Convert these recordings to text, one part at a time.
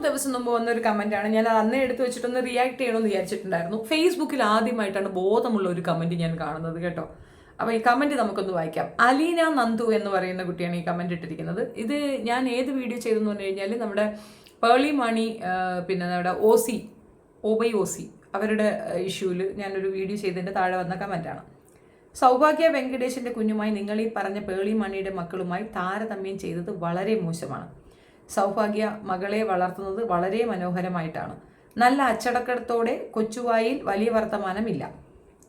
മൂന്ന് ദിവസം മുമ്പ് വന്ന ഒരു കമന്റ് ആണ്. ഞാൻ അന്ന് എടുത്തു വെച്ചിട്ടൊന്ന് റിയാക്ട് ചെയ്യണമെന്ന് വിചാരിച്ചിട്ടുണ്ടായിരുന്നു. ഫേസ്ബുക്കിൽ ആദ്യമായിട്ടാണ് ബോധമുള്ള ഒരു കമന്റ് ഞാൻ കാണുന്നത് കേട്ടോ. അപ്പോൾ ഈ കമന്റ് നമുക്കൊന്ന് വായിക്കാം. അലീന നന്ദു എന്ന് പറയുന്ന കുട്ടിയാണ് ഈ കമന്റ് ഇട്ടിരിക്കുന്നത്. ഇത് ഞാൻ ഏത് വീഡിയോ ചെയ്തെന്ന് പറഞ്ഞു കഴിഞ്ഞാൽ നമ്മുടെ പേളി മണി പിന്നെ നമ്മുടെ ഒ സി ഒബൈ ഒ സി അവരുടെ ഇഷ്യൂവിൽ ഞാനൊരു വീഡിയോ ചെയ്തതിന്റെ താഴെ വന്ന കമന്റാണ് സൗഭാഗ്യ വെങ്കടേഷിന്റെ കുഞ്ഞുമായി നിങ്ങൾ ഈ പറഞ്ഞ പേളി മണിയുടെ മക്കളുമായി താരതമ്യം ചെയ്തത് വളരെ മോശമാണ്. സൗഭാഗ്യ മകളെ വളർത്തുന്നത് വളരെ മനോഹരമായിട്ടാണ്. നല്ല അച്ചടക്കത്തോടെ കൊച്ചുവായിൽ വലിയ വർത്തമാനമില്ല.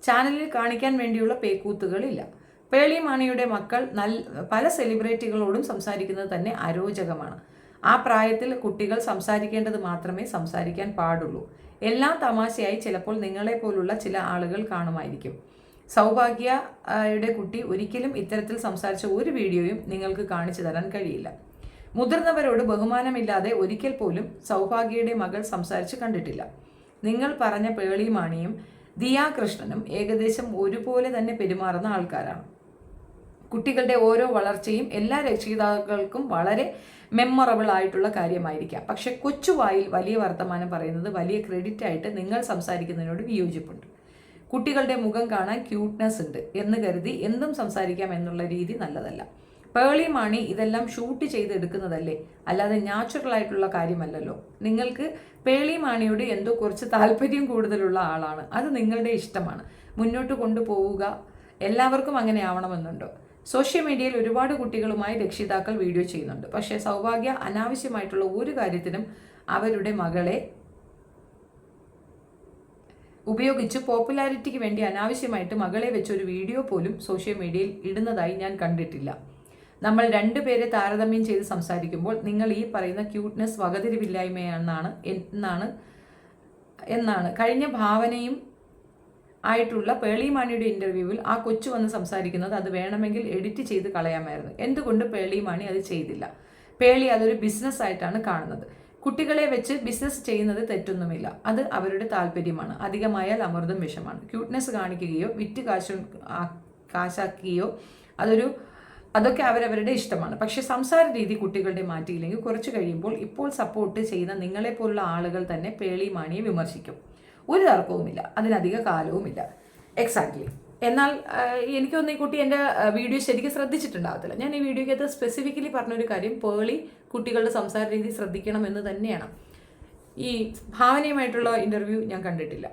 ചാനലിൽ കാണിക്കാൻ വേണ്ടിയുള്ള പേക്കൂത്തുകളില്ല. പേളി മാണിയുടെ മക്കൾ നല്ല പല സെലിബ്രിറ്റികളോടും സംസാരിക്കുന്നത് തന്നെ അരോചകമാണ്. ആ പ്രായത്തിൽ കുട്ടികൾ സംസാരിക്കേണ്ടത് മാത്രമേ സംസാരിക്കാൻ പാടുള്ളൂ. എല്ലാം തമാശയായി ചിലപ്പോൾ നിങ്ങളെ പോലുള്ള ചില ആളുകൾ കാണുമായിരിക്കും. സൗഭാഗ്യയുടെ കുട്ടി ഒരിക്കലും ഇത്തരത്തിൽ സംസാരിച്ച ഒരു വീഡിയോയും നിങ്ങൾക്ക് കാണിച്ചു തരാൻ കഴിയില്ല. മുതിർന്നവരോട് ബഹുമാനമില്ലാതെ ഒരിക്കൽ പോലും സൗഭാഗ്യയുടെ മകൾ സംസാരിച്ച് കണ്ടിട്ടില്ല. നിങ്ങൾ പറഞ്ഞ പേളി മാണിയും ദിയാകൃഷ്ണനും ഏകദേശം ഒരുപോലെ തന്നെ പെരുമാറുന്ന ആൾക്കാരാണ്. കുട്ടികളുടെ ഓരോ വളർച്ചയും എല്ലാ രക്ഷിതാക്കൾക്കും വളരെ മെമ്മറബിൾ ആയിട്ടുള്ള കാര്യമായിരിക്കാം. പക്ഷെ കൊച്ചുവായിൽ വലിയ വർത്തമാനം പറയുന്നത് വലിയ ക്രെഡിറ്റ് ആയിട്ട് നിങ്ങൾ സംസാരിക്കുന്നതിനോട് വിയോജിപ്പുണ്ട്. കുട്ടികളുടെ മുഖം കാണാൻ ക്യൂട്ട്നെസ് ഉണ്ട് എന്ന് കരുതി എന്തും സംസാരിക്കാം എന്നുള്ള രീതി നല്ലതല്ല. പേളി മാണി ഇതെല്ലാം ഷൂട്ട് ചെയ്ത് എടുക്കുന്നതല്ലേ? അല്ലാതെ നാച്ചുറൽ ആയിട്ടുള്ള കാര്യമല്ലല്ലോ. നിങ്ങൾക്ക് പേളി മാണിയോട് എന്തോ കുറച്ച് താല്പര്യം കൂടുതലുള്ള ആളാണ്. അത് നിങ്ങളുടെ ഇഷ്ടമാണ്. മുന്നോട്ട് കൊണ്ടുപോവുക. എല്ലാവർക്കും അങ്ങനെ ആവണമെന്നുണ്ടോ. സോഷ്യൽ മീഡിയയിൽ ഒരുപാട് കുട്ടികളുമായി രക്ഷിതാക്കൾ വീഡിയോ ചെയ്യുന്നുണ്ട്. പക്ഷേ സൗഭാഗ്യ അനാവശ്യമായിട്ടുള്ള ഒരു കാര്യത്തിനും അവരുടെ മകളെ ഉപയോഗിച്ച് പോപ്പുലാരിറ്റിക്ക് വേണ്ടി അനാവശ്യമായിട്ട് മകളെ വെച്ച് ഒരു വീഡിയോ പോലും സോഷ്യൽ മീഡിയയിൽ ഇടുന്നതായി ഞാൻ കണ്ടിട്ടില്ല. നമ്മൾ രണ്ടുപേരെ താരതമ്യം ചെയ്ത് സംസാരിക്കുമ്പോൾ നിങ്ങൾ ഈ പറയുന്ന ക്യൂട്ട്നെസ് വകതിരിവില്ലായ്മയാണെന്നാണ് എന്നാണ് എന്നാണ്. കഴിഞ്ഞ ഭാവനയും ആയിട്ടുള്ള പേളി മാണിയുടെ ഇന്റർവ്യൂവിൽ ആ കൊച്ചു വന്ന് സംസാരിക്കുന്നത് അത് വേണമെങ്കിൽ എഡിറ്റ് ചെയ്ത് കളയാമായിരുന്നു. എന്തുകൊണ്ട് പേളി മാണി അത് ചെയ്തില്ല? പേളി അതൊരു ബിസിനസ് ആയിട്ടാണ് കാണുന്നത്. കുട്ടികളെ വെച്ച് ബിസിനസ് ചെയ്യുന്നത് തെറ്റൊന്നുമില്ല. അത് അവരുടെ താല്പര്യമാണ്. അധികമായാൽ അമൃതം വിഷമാണ്. ക്യൂട്ട്നെസ് കാണിക്കുകയോ വിറ്റ് കാശ് കാശാക്കുകയോ അതൊരു അതൊക്കെ അവരവരുടെ ഇഷ്ടമാണ്. പക്ഷേ സംസാര രീതി കുട്ടികളുടെ മാറ്റിയില്ലെങ്കിൽ കുറച്ച് കഴിയുമ്പോൾ ഇപ്പോൾ സപ്പോർട്ട് ചെയ്യുന്ന നിങ്ങളെപ്പോലുള്ള ആളുകൾ തന്നെ പേളി മാണിയെ വിമർശിക്കും. ഒരു തർക്കവുമില്ല. അതിനധിക കാലവുമില്ല. എക്സാക്ട്ലി എന്നാൽ എനിക്കൊന്നും ഈ കുട്ടി എന്റെ വീഡിയോ ശരിക്കും ശ്രദ്ധിച്ചിട്ടുണ്ടാകത്തില്ല. ഞാൻ ഈ വീഡിയോയ്ക്കകത്ത് സ്പെസിഫിക്കലി പറഞ്ഞൊരു കാര്യം പേളി കുട്ടികളുടെ സംസാര രീതി ശ്രദ്ധിക്കണം എന്ന് തന്നെയാണ്. ഈ ഭാവനയുമായിട്ടുള്ള ഇന്റർവ്യൂ ഞാൻ കണ്ടിട്ടില്ല.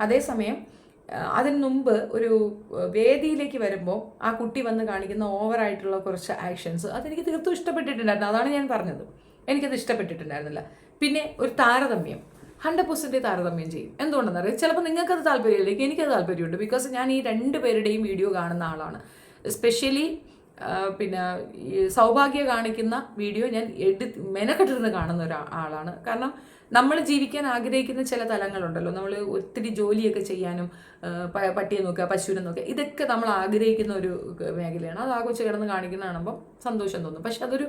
അതേസമയം അതിന് മുമ്പ് ഒരു വേദിയിലേക്ക് വരുമ്പോൾ ആ കുട്ടി വന്ന് കാണിക്കുന്ന ഓവറായിട്ടുള്ള കുറച്ച് ആക്ഷൻസ് അതെനിക്ക് തീർത്തും ഇഷ്ടപ്പെട്ടിട്ടുണ്ടായിരുന്നു. അതാണ് ഞാൻ പറഞ്ഞത്. എനിക്കത് ഇഷ്ടപ്പെട്ടിട്ടുണ്ടായിരുന്നില്ല. പിന്നെ ഒരു താരതമ്യം. ഹൺഡ്രഡ് പെർസെന്റ് താരതമ്യം ചെയ്യും. എന്തുകൊണ്ടെന്നറിയാം ചിലപ്പോൾ നിങ്ങൾക്കത് താല്പര്യമില്ലെങ്കിൽ എനിക്കത് താല്പര്യമുണ്ട്. ബിക്കോസ് ഞാൻ ഈ രണ്ട് പേരുടെയും വീഡിയോ കാണുന്ന ആളാണ്. സ്പെഷ്യലി പിന്നെ സൗഭാഗ്യ കാണിക്കുന്ന വീഡിയോ ഞാൻ എടു മെനക്കെട്ടിരുന്ന് കാണുന്ന ഒരു ആളാണ്. കാരണം നമ്മൾ ജീവിക്കാൻ ആഗ്രഹിക്കുന്ന ചില തലങ്ങളുണ്ടല്ലോ. നമ്മൾ ഒത്തിരി ജോലിയൊക്കെ ചെയ്യാനും പട്ടിയെ നോക്കുക പശുവിനെ നോക്കുക ഇതൊക്കെ നമ്മൾ ആഗ്രഹിക്കുന്ന ഒരു മേഖലയാണ്. അത് ആ കിടന്ന് കാണിക്കുന്ന കാണുമ്പോൾ സന്തോഷം തോന്നും. പക്ഷെ അതൊരു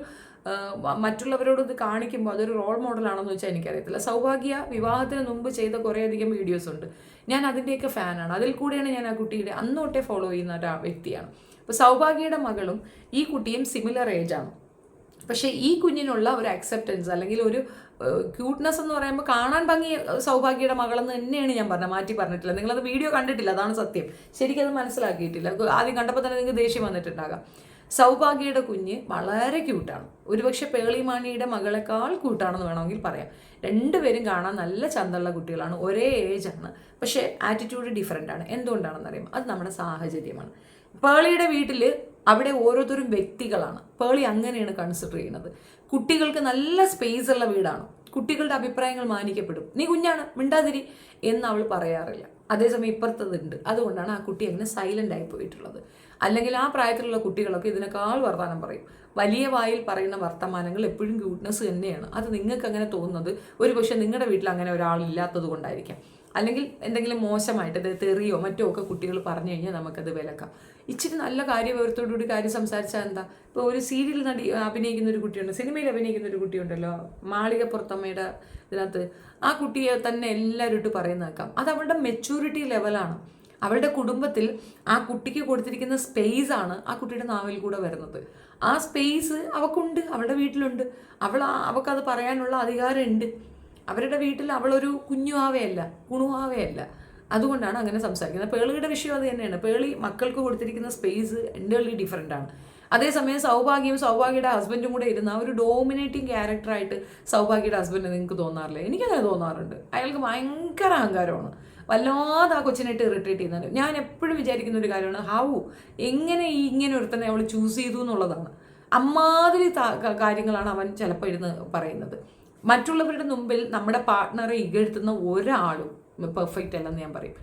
മറ്റുള്ളവരോട് ഇത് കാണിക്കുമ്പോൾ അതൊരു റോൾ മോഡലാണെന്ന് വെച്ചാൽ എനിക്കറിയത്തില്ല. സൗഭാഗ്യ വിവാഹത്തിന് മുമ്പ് ചെയ്ത കുറേയധികം വീഡിയോസ് ഉണ്ട്. ഞാൻ അതിന്റെയൊക്കെ ഫാനാണ് അതിൽ കൂടിയാണ് ഞാൻ ആ കുട്ടിയുടെ അന്നോട്ടേ ഫോളോ ചെയ്യുന്ന ഒരു വ്യക്തിയാണ്. അപ്പോൾ സൗഭാഗ്യയുടെ മകളും ഈ കുട്ടിയും സിമിലർ ഏജാണ് പക്ഷേ ഈ കുഞ്ഞിനുള്ള ഒരു അക്സെപ്റ്റൻസ് അല്ലെങ്കിൽ ഒരു ക്യൂട്ട്നെസ് എന്ന് പറയുമ്പോൾ കാണാൻ ഭംഗി സൗഭാഗ്യയുടെ മകളെന്ന് തന്നെയാണ് ഞാൻ പറഞ്ഞത്. മാറ്റി പറഞ്ഞിട്ടില്ല. നിങ്ങളത് വീഡിയോ കണ്ടിട്ടില്ല. അതാണ് സത്യം. ശരിക്കും അത് മനസ്സിലാക്കിയിട്ടില്ല ആദ്യം കണ്ടപ്പോൾ തന്നെ നിങ്ങൾക്ക് ദേഷ്യം വന്നിട്ടുണ്ടാകാം. സൗഭാഗ്യയുടെ കുഞ്ഞ് വളരെ ക്യൂട്ടാണ് ഒരുപക്ഷെ പേളിമാണിയുടെ മകളെക്കാൾ ക്യൂട്ടാണെന്ന് വേണമെങ്കിൽ പറയാം. രണ്ടുപേരും കാണാൻ നല്ല ചന്തമുള്ള കുട്ടികളാണ്. ഒരേ ഏജാണ് പക്ഷേ ആറ്റിറ്റ്യൂഡ് ഡിഫറെന്റ് ആണ്. എന്തുകൊണ്ടാണെന്ന് അറിയാം അത് നമ്മുടെ സാഹചര്യമാണ്. പേളിയുടെ വീട്ടിൽ അവിടെ ഓരോരുത്തരും വ്യക്തികളാണ്. പേളി അങ്ങനെയാണ് കൺസിഡർ ചെയ്യുന്നത്. കുട്ടികൾക്ക് നല്ല സ്പേസ് ഉള്ള വീടാണ്. കുട്ടികളുടെ അഭിപ്രായങ്ങൾ മാനിക്കപ്പെടും. നീ കുഞ്ഞാണ് മിണ്ടാതിരി എന്ന് അവൾ പറയാറില്ല. അതേസമയം ഇപ്പുറത്തതുണ്ട്. അതുകൊണ്ടാണ് ആ കുട്ടി അങ്ങനെ സൈലന്റ് ആയി പോയിട്ടുള്ളത്. അല്ലെങ്കിൽ ആ പ്രായത്തിലുള്ള കുട്ടികളൊക്കെ ഇതിനേക്കാൾ വർത്തമാനം പറയും. വലിയ വായിൽ പറയുന്ന വർത്തമാനങ്ങൾ എപ്പോഴും ക്യൂട്ട്നെസ് തന്നെയാണ്. അത് നിങ്ങൾക്ക് അങ്ങനെ തോന്നുന്നത്? ഒരു പക്ഷേ നിങ്ങളുടെ വീട്ടിൽ അങ്ങനെ ഒരാളില്ലാത്തത് കൊണ്ടായിരിക്കാം. അല്ലെങ്കിൽ എന്തെങ്കിലും മോശമായിട്ട് തെറിയോ മറ്റോ ഒക്കെ കുട്ടികൾ പറഞ്ഞു കഴിഞ്ഞാൽ നമുക്കത് വിലക്കാം. ഇച്ചിരി നല്ല കാര്യവിവരത്തോടുകൂടി കാര്യം സംസാരിച്ചാൽ എന്താ? ഇപ്പോൾ ഒരു സീരിയൽ നടി അഭിനയിക്കുന്ന ഒരു കുട്ടിയുണ്ട് സിനിമയിൽ അഭിനയിക്കുന്ന ഒരു കുട്ടിയുണ്ടല്ലോ മാളികപ്പുറത്തമ്മയുടെ ഇതിനകത്ത്. ആ കുട്ടിയെ തന്നെ എല്ലാവരും ഇട്ട് പറയുന്ന ആക്കാം അത് അവളുടെ മെച്ചൂരിറ്റി ലെവലാണ് അവളുടെ കുടുംബത്തിൽ ആ കുട്ടിക്ക് കൊടുത്തിരിക്കുന്ന സ്പേസ് ആണ് ആ കുട്ടിയുടെ നാവിൽ കൂടെ വരുന്നത്. ആ സ്പേസ് അവക്കുണ്ട് അവളുടെ വീട്ടിലുണ്ട്. അവൾ അവൾക്കത് പറയാനുള്ള അധികാരമുണ്ട്. അവരുടെ വീട്ടിൽ അവളൊരു കുഞ്ഞുവാവയല്ല കുണുവാവയല്ല. അതുകൊണ്ടാണ് അങ്ങനെ സംസാരിക്കുന്നത്. പേളിയുടെ വിഷയം അത് തന്നെയാണ്. പേളി മക്കൾക്ക് കൊടുത്തിരിക്കുന്ന സ്പേസ് എന്റർലി ഡിഫറെന്റ് ആണ്. അതേസമയം സൗഭാഗ്യവും സൗഭാഗ്യയുടെ ഹസ്ബൻഡും കൂടെ ഇരുന്ന ആ ഒരു ഡോമിനേറ്റിംഗ് ക്യാരക്ടറായിട്ട് സൗഭാഗ്യയുടെ ഹസ്ബൻഡ് നിങ്ങൾക്ക് തോന്നാറില്ല? എനിക്കങ്ങനെ തോന്നാറുണ്ട്. അയാൾക്ക് ഭയങ്കര അഹങ്കാരമാണ്. വല്ലാതെ ആ കൊച്ചിനായിട്ട് ഇറിറ്റേറ്റ് ചെയ്യുന്നുണ്ട്. ഞാൻ എപ്പോഴും വിചാരിക്കുന്ന ഒരു കാര്യമാണ് ഹൗ എങ്ങനെ ഈ ഇങ്ങനെ ഒരുത്തനെ അവൾ ചൂസ് ചെയ്തു എന്നുള്ളതാണ്? അമ്മാതിരി കാര്യങ്ങളാണ് അവൻ ചിലപ്പോൾ ഇരുന്ന് പറയുന്നത്. മറ്റുള്ളവരുടെ മുമ്പിൽ നമ്മുടെ പാർട്ട്ണറെ ഇകഴ്ത്തുന്ന ഒരാളും പെർഫെക്റ്റ് അല്ലെന്ന് ഞാൻ പറയും.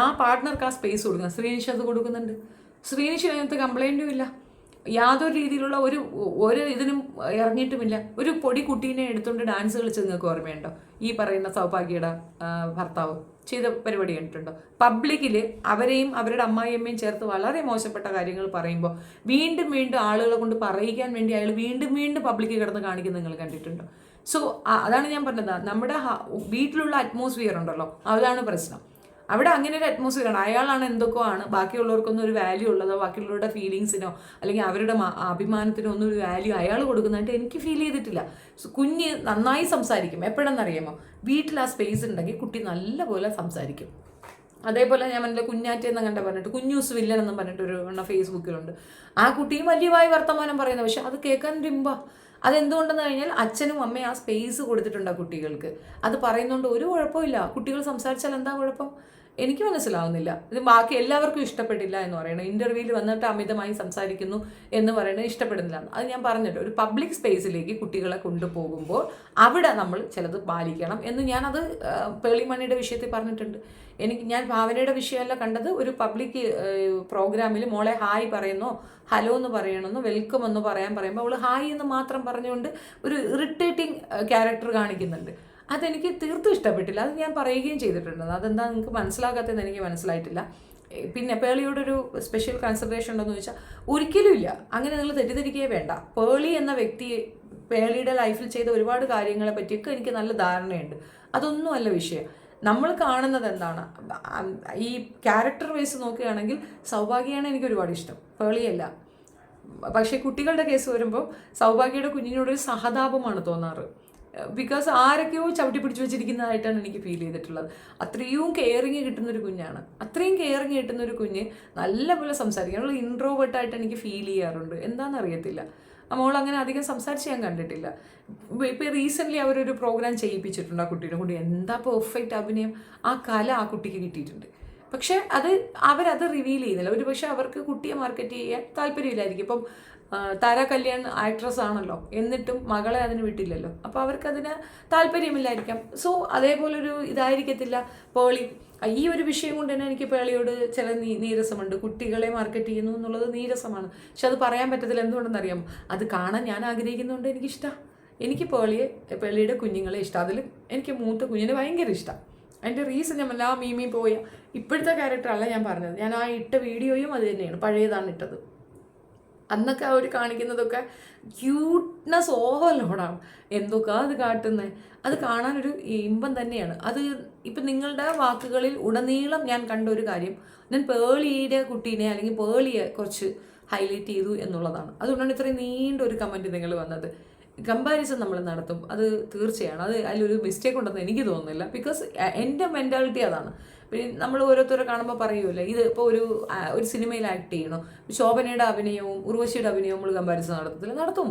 ആ പാർട്ട്ണർക്ക് ആ സ്പേസ് കൊടുക്കണം ശ്രീനിഷ് അത് കൊടുക്കുന്നുണ്ട്. ശ്രീനിഷ് അതിനകത്ത് കംപ്ലൈന്റും ഇല്ല. യാതൊരു രീതിയിലുള്ള ഒരു ഒരു ഇതിനും ഇറങ്ങിയിട്ടുമില്ല. ഒരു പൊടി കുട്ടീനെ എടുത്തുകൊണ്ട് ഡാൻസ് കളിച്ച് നിങ്ങൾക്ക് ഓർമ്മയുണ്ടോ? ഈ പറയുന്ന സൗഭാഗ്യയുടെ ഭർത്താവ് ചെയ്ത പരിപാടി കണ്ടിട്ടുണ്ടോ? പബ്ലിക്കിൽ അവരെയും അവരുടെ അമ്മായിയമ്മയും ചേർത്ത് വളരെ മോശപ്പെട്ട കാര്യങ്ങൾ പറയുമ്പോൾ വീണ്ടും വീണ്ടും ആളുകളെ കൊണ്ട് പറയിക്കാൻ വേണ്ടി അയാൾ വീണ്ടും വീണ്ടും പബ്ലിക്കിൽ കിടന്ന് കാണിക്കുന്നത് നിങ്ങൾ കണ്ടിട്ടുണ്ടോ? സോ അതാണ് ഞാൻ പറഞ്ഞത്. നമ്മുടെ വീട്ടിലുള്ള അറ്റ്മോസ്ഫിയർ ഉണ്ടല്ലോ അതാണ് പ്രശ്നം. അവിടെ അങ്ങനെ ഒരു അറ്റ്മോസ്ഫിയർ ആണ്. അയാളാണ് എന്തൊക്കെയോ ആണ്. ബാക്കിയുള്ളവർക്കൊന്നും ഒരു വാല്യൂ ഉള്ളതോ ബാക്കിയുള്ളവരുടെ ഫീലിങ്സിനോ അല്ലെങ്കിൽ അവരുടെ അഭിമാനത്തിനോ ഒന്നും ഒരു വാല്യൂ അയാൾ കൊടുക്കുന്നതായിട്ട് എനിക്ക് ഫീൽ ചെയ്തിട്ടില്ല. കുഞ്ഞ് നന്നായി സംസാരിക്കും. എപ്പോഴെന്നറിയാമോ? വീട്ടിൽ ആ സ്പേസ് ഉണ്ടെങ്കിൽ കുട്ടി നല്ലപോലെ സംസാരിക്കും. അതേപോലെ ഞാൻ എന്റെ കുഞ്ഞാറ്റ എന്ന് കണ്ട പറഞ്ഞിട്ട് കുഞ്ഞൂസ് വില്ലൻ എന്നും പറഞ്ഞിട്ട് ഒരു ഫേസ്ബുക്കിലുണ്ട് ആ കുട്ടിയും വലിയവായി വർത്തമാനം പറയുന്നത്. പക്ഷെ അത് കേൾക്കാൻ രിമ്പ അതെന്തുകൊണ്ടെന്ന് കഴിഞ്ഞാൽ അച്ഛനും അമ്മയും ആ സ്പേസ് കൊടുത്തിട്ടുണ്ട് ആ കുട്ടികൾക്ക്. അത് പറയുന്നുണ്ട് ഒരു കുഴപ്പമില്ല. കുട്ടികൾ സംസാരിച്ചാൽ എന്താ കുഴപ്പം? എനിക്ക് മനസ്സിലാവുന്നില്ല. ഇത് ബാക്കി എല്ലാവർക്കും ഇഷ്ടപ്പെട്ടില്ല എന്ന് പറയണം ഇന്റർവ്യൂവിൽ വന്നിട്ട് അമിതമായി സംസാരിക്കുന്നു എന്ന് പറയുന്നത് ഇഷ്ടപ്പെടുന്നില്ല. അത് ഞാൻ പറഞ്ഞിട്ട് ഒരു പബ്ലിക് സ്പേസിലേക്ക് കുട്ടികളെ കൊണ്ടുപോകുമ്പോൾ അവിടെ നമ്മൾ ചിലത് പാലിക്കണം എന്ന് ഞാനത് പേളിമണിയുടെ വിഷയത്തിൽ പറഞ്ഞിട്ടുണ്ട്. എനിക്ക് ഞാൻ ഭാവനയുടെ വിഷയമല്ല കണ്ടത് ഒരു പബ്ലിക് പ്രോഗ്രാമിൽ മോളെ ഹായ് പറയുന്നോ ഹലോ എന്ന് പറയണമെന്നോ വെൽക്കം എന്ന് പറയാൻ പറയുമ്പോൾ അവൾ ഹായ് എന്ന് മാത്രം പറഞ്ഞുകൊണ്ട് ഒരു ഇറിറ്റേറ്റിംഗ് ക്യാരക്ടർ കാണിക്കുന്നുണ്ട്. അതെനിക്ക് തീർത്തും ഇഷ്ടപ്പെട്ടില്ല. അത് ഞാൻ പറയുകയും ചെയ്തിട്ടുണ്ട്. അതെന്താ നിങ്ങൾക്ക് മനസ്സിലാകാത്തതെന്ന് എനിക്ക് മനസ്സിലായിട്ടില്ല. പിന്നെ പേളിയോടൊരു സ്പെഷ്യൽ കൺസിഡറേഷൻ ഉണ്ടെന്ന് ചോദിച്ചാൽ ഒരിക്കലും ഇല്ല. അങ്ങനെ നിങ്ങൾ തെറ്റിദ്ധരിക്കുകയേ വേണ്ട. പേളി എന്ന വ്യക്തി പേളിയുടെ ലൈഫിൽ ചെയ്ത ഒരുപാട് കാര്യങ്ങളെ പറ്റിയൊക്കെ എനിക്ക് നല്ല ധാരണയുണ്ട്. അതൊന്നുമല്ല വിഷയം. നമ്മൾ കാണുന്നത് എന്താണ്? ഈ ക്യാരക്ടർ വൈസ് നോക്കുകയാണെങ്കിൽ സൗഭാഗ്യമാണ് എനിക്ക് ഒരുപാട് ഇഷ്ടം. പേളിയല്ല. പക്ഷേ കുട്ടികളുടെ കേസ് വരുമ്പോൾ സൗഭാഗ്യയുടെ കുഞ്ഞിനോടൊരു സഹതാപമാണ് തോന്നാറ്. ബിക്കോസ് ആരൊക്കെയോ ചവിട്ടി പിടിച്ചു വെച്ചിരിക്കുന്നതായിട്ടാണ് എനിക്ക് ഫീൽ ചെയ്തിട്ടുള്ളത്. അത്രയും കെയറിങ് കിട്ടുന്നൊരു കുഞ്ഞാണ്. അത്രയും കെയറിങ് കിട്ടുന്നൊരു കുഞ്ഞ് നല്ലപോലെ സംസാരിക്കും. അവൾ ഇൻട്രോവേർട്ടായിട്ട് എനിക്ക് ഫീൽ ചെയ്യാറുണ്ട്. എന്താണെന്ന് അറിയത്തില്ല മോൾ അങ്ങനെ അധികം സംസാരിച്ച് ഞാൻ കണ്ടിട്ടില്ല. ഇപ്പോൾ റീസെന്റ്ലി അവരൊരു പ്രോഗ്രാം ചെയ്യിപ്പിച്ചിട്ടുണ്ട് ആ കുട്ടിയുടെ കൂടി. എന്താ പെർഫെക്റ്റ് അഭിനയം? ആ കല ആ കുട്ടിക്ക് കിട്ടിയിട്ടുണ്ട്. പക്ഷേ അത് അവരത് റിവീൽ ചെയ്യുന്നില്ല. ഒരു പക്ഷേ അവർക്ക് കുട്ടിയെ മാർക്കറ്റ് ചെയ്യാൻ താല്പര്യമില്ലായിരിക്കും. ഇപ്പം താര കല്യാൺ ആക്ട്രസ് ആണല്ലോ. എന്നിട്ടും മകളെ അതിന് വിട്ടില്ലല്ലോ. അപ്പോൾ അവർക്കതിന് താല്പര്യമില്ലായിരിക്കാം. സോ അതേപോലൊരു ഇതായിരിക്കത്തില്ല. പേളി ഈ ഒരു വിഷയം കൊണ്ട് തന്നെ എനിക്ക് പേളിയോട് ചില നീ നീരസമുണ്ട്. കുട്ടികളെ മാർക്കറ്റ് ചെയ്യുന്നു എന്നുള്ളത് നീരസമാണ്. പക്ഷെ അത് പറയാൻ പറ്റത്തില്ല. എന്തുകൊണ്ടെന്ന് അറിയാമോ അത് കാണാൻ ഞാൻ ആഗ്രഹിക്കുന്നതുകൊണ്ട് എനിക്കിഷ്ടമാണ് എനിക്ക് പേളിയെ പേളിയുടെ കുഞ്ഞുങ്ങളെ ഇഷ്ടം. അതിൽ എനിക്ക് മൂത്ത കുഞ്ഞിനെ ഭയങ്കര ഇഷ്ടം. അതിന്റെ റീസൺ ഞാൻ എല്ലാ മീമി പോയ. ഇപ്പോഴത്തെ ക്യാരക്ടറല്ല ഞാൻ പറഞ്ഞത്. ഞാൻ ആ ഇട്ട വീഡിയോയും അത് തന്നെയാണ്. പഴയതാണ് ഇട്ടത്. അന്നൊക്കെ അവർ കാണിക്കുന്നതൊക്കെ ക്യൂട്ട്നെസ് ഓവർലോഡാണ് എന്തൊക്കെ അത് കാട്ടുന്നത് അത് കാണാനൊരു ഇമ്പം തന്നെയാണ്. അത് ഇപ്പം നിങ്ങളുടെ വാക്കുകളിൽ ഉടനീളം ഞാൻ കണ്ട ഒരു കാര്യം. ഞാൻ പേളിയുടെ കുട്ടീനെ അല്ലെങ്കിൽ പേളിയെ കുറച്ച് ഹൈലൈറ്റ് ചെയ്തു എന്നുള്ളതാണ്. അതുകൊണ്ടാണ് ഇത്രയും നീണ്ട ഒരു കമന്റ് നിങ്ങൾ വന്നത്. കമ്പാരിസൺ നമ്മൾ നടത്തും. അത് തീർച്ചയാണ്. അത് അതിലൊരു മിസ്റ്റേക്ക് ഉണ്ടെന്ന് എനിക്ക് തോന്നുന്നില്ല. ബിക്കോസ് എന്റെ മെന്റാലിറ്റി അതാണ്. പിന്നെ നമ്മൾ ഓരോരുത്തരെ കാണുമ്പോൾ പറയുമല്ലോ ഇത് ഇപ്പോൾ ഒരു ഒരു സിനിമയിൽ ആക്ട് ചെയ്യണോ. ശോഭനയുടെ അഭിനയവും ഉർവശിയുടെ അഭിനയവും നമ്മൾ കമ്പാരിസൺ നടത്തത്തില്ല നടത്തും.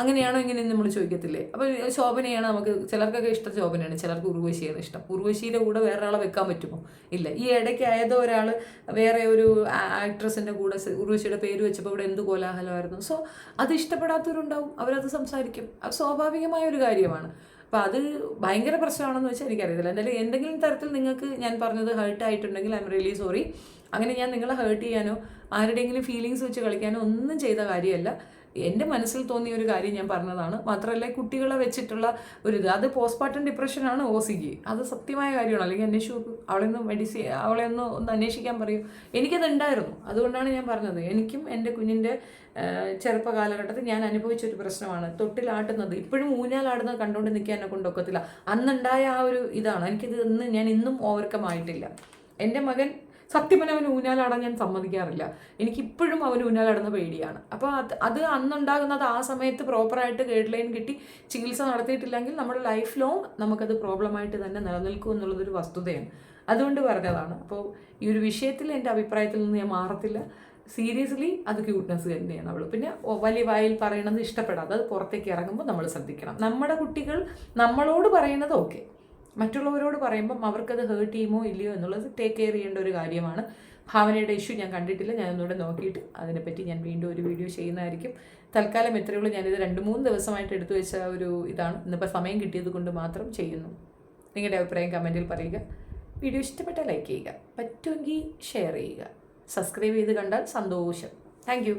അങ്ങനെയാണോ ഇങ്ങനെ നമ്മൾ ചോദിക്കത്തില്ലേ? അപ്പോൾ ശോഭനയാണ് നമുക്ക് ചിലർക്കൊക്കെ ഇഷ്ടം ശോഭനയാണ് ചിലർക്ക് ഉർവശിയാണ് ഇഷ്ടം. ഉർവശിയുടെ കൂടെ വേറെ ആളെ വെക്കാൻ പറ്റുമോ? ഇല്ല. ഈ ഇടയ്ക്ക് ആയതോ ഒരാൾ വേറെ ഒരു ആക്ട്രസിന്റെ കൂടെ ഉർവശിയുടെ പേര് വെച്ചപ്പോൾ ഇവിടെ എന്ത് കോലാഹലമായിരുന്നു. സോ അത് ഇഷ്ടപ്പെടാത്തവരുണ്ടാവും അവരത് സംസാരിക്കും. അത് സ്വാഭാവികമായ ഒരു കാര്യമാണ്. അപ്പോൾ അത് ഭയങ്കര പ്രശ്നമാണെന്ന് വെച്ചാൽ എനിക്കറിയത്തില്ല. എന്തായാലും എന്തെങ്കിലും തരത്തിൽ നിങ്ങൾക്ക് ഞാൻ പറഞ്ഞത് ഹേർട്ട് ആയിട്ടുണ്ടെങ്കിൽ ഐ എം റിയലി സോറി അങ്ങനെ ഞാൻ നിങ്ങളെ ഹേർട്ട് ചെയ്യാനോ ആരുടെയെങ്കിലും ഫീലിങ്സ് വെച്ച് കളിക്കാനോ ഒന്നും ചെയ്ത കാര്യമല്ല. എന്റെ മനസ്സിൽ തോന്നിയ ഒരു കാര്യം ഞാൻ പറഞ്ഞതാണ്. മാത്രമല്ല കുട്ടികളെ വെച്ചിട്ടുള്ള ഒരു ഇത്. അത് പോസ്റ്റ്മോർട്ടം ഡിപ്രഷനാണ് ഒ സിക്ക് അത് സത്യമായ കാര്യമാണ്. അല്ലെങ്കിൽ അന്വേഷിച്ചു അവളെ ഒന്ന് മെഡിസി അവളെ ഒന്ന് ഒന്ന് അന്വേഷിക്കാൻ പറയൂ. എനിക്കത് ഉണ്ടായിരുന്നു. അതുകൊണ്ടാണ് ഞാൻ പറഞ്ഞത്. എനിക്കും എന്റെ കുഞ്ഞിന്റെ ചെറുപ്പ കാലഘട്ടത്തിൽ ഞാൻ അനുഭവിച്ചൊരു പ്രശ്നമാണ്. തൊട്ടിലാട്ടുന്നത്. ഇപ്പോഴും ഊഞ്ഞാലാടുന്നത് കണ്ടുകൊണ്ട് നിൽക്കാൻ എന്നെ കൊണ്ടൊക്കത്തില്ല അന്നുണ്ടായ ആ ഒരു ഇതാണ്. എനിക്കിത് ഇന്ന് ഞാൻ ഇന്നും ഓവർകം ആയിട്ടില്ല. എന്റെ മകൻ സത്യം അവൻ ഊഞ്ഞാലാടാൻ ഞാൻ സമ്മതിക്കാറില്ല. എനിക്കിപ്പോഴും അവൻ ഊഞ്ഞാലാടുന്ന പേടിയാണ്. അപ്പോൾ അത് അത് അന്നുണ്ടാകുന്നത് ആ സമയത്ത് പ്രോപ്പറായിട്ട് ഗൈഡ് ലൈൻ കിട്ടി. ചികിത്സ നടത്തിയിട്ടില്ലെങ്കിൽ നമ്മുടെ ലൈഫ് ലോങ് നമുക്കത് പ്രോബ്ലമായിട്ട് തന്നെ നിലനിൽക്കും എന്നുള്ളതൊരു വസ്തുതയാണ്. അതുകൊണ്ട് പറഞ്ഞതാണ്. അപ്പോൾ ഈ ഒരു വിഷയത്തിൽ എന്റെ അഭിപ്രായത്തിൽ നിന്ന് ഞാൻ മാറത്തില്ല. സീരിയസ്ലി അത് ക്യൂട്ട്നെസ് തന്നെയാണ് അവൾ പിന്നെ വലിയ വായിൽ പറയണത് ഇഷ്ടപ്പെടാതെ അത് പുറത്തേക്ക് ഇറങ്ങുമ്പോൾ നമ്മൾ ശ്രദ്ധിക്കണം. നമ്മുടെ കുട്ടികൾ നമ്മളോട് പറയുന്നത് ഓക്കെ മറ്റുള്ളവരോട് പറയുമ്പം അവർക്കത് ഹേർട്ട് ചെയ്യുമോ ഇല്ലയോ എന്നുള്ളത് ടേക്ക് കെയർ ചെയ്യേണ്ട ഒരു കാര്യമാണ്. ഭാവനയുടെ ഇഷ്യൂ ഞാൻ കണ്ടിട്ടില്ല. ഞാൻ ഒന്നുകൂടെ നോക്കിയിട്ട് അതിനെപ്പറ്റി ഞാൻ വീണ്ടും ഒരു വീഡിയോ ചെയ്യുന്നതായിരിക്കും. തൽക്കാലം എത്രയുള്ളൂ ഞാനിത് രണ്ട് മൂന്ന് ദിവസമായിട്ട് എടുത്തു വെച്ച ഒരു ഇതാണ്. ഇന്നിപ്പോൾ സമയം കിട്ടിയത് കൊണ്ട് മാത്രം ചെയ്യുന്നു. നിങ്ങളുടെ അഭിപ്രായം കമന്റിൽ പറയുക. വീഡിയോ ഇഷ്ടപ്പെട്ടാൽ ലൈക്ക് ചെയ്യുക. പറ്റുമെങ്കിൽ ഷെയർ ചെയ്യുക. സബ്സ്ക്രൈബ് ചെയ്ത് കണ്ടാൽ സന്തോഷം. താങ്ക്